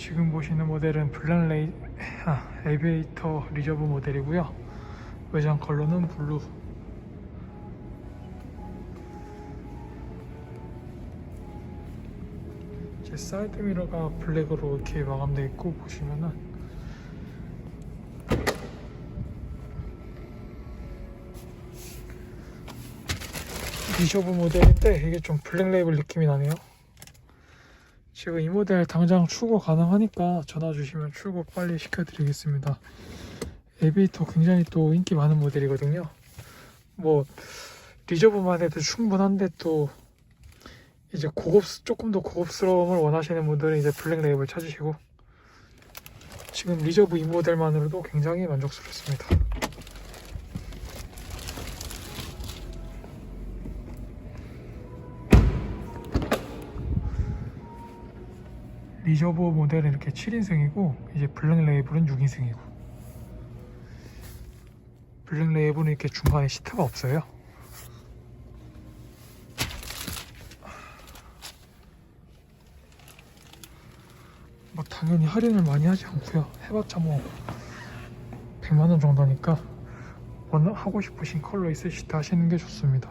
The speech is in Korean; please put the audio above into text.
지금 보시는 모델은 블랙레이 아, 에비에이터 리저브 모델이고요. 외장 컬러는 블루. 제 사이드 미러가 블랙으로 이렇게 마감되어 있고 보시면은 리저브 모델인데 이게 좀 블랙 레이블 느낌이 나네요. 지금 이 모델 당장 출고 가능하니까 전화 주시면 출고 빨리 시켜드리겠습니다. 에비에이터 굉장히 또 인기 많은 모델이거든요. 뭐 리저브만 해도 충분한데 또 이제 고급 조금 더 고급스러움을 원하시는 분들은 이제 블랙 레이블 찾으시고 지금 리저브 이 모델만으로도 굉장히 만족스럽습니다. 리저브 모델은 이렇게 7인승이고 이제 블랙 레이블은 6인승이고 블랙 레이블은 이렇게 중간에 시트가 없어요. 뭐 당연히 할인을 많이 하지 않고요. 해봤자 뭐 100만 원 정도니까 원 하고 싶으신 컬러 있으실 때 하시는 게 좋습니다.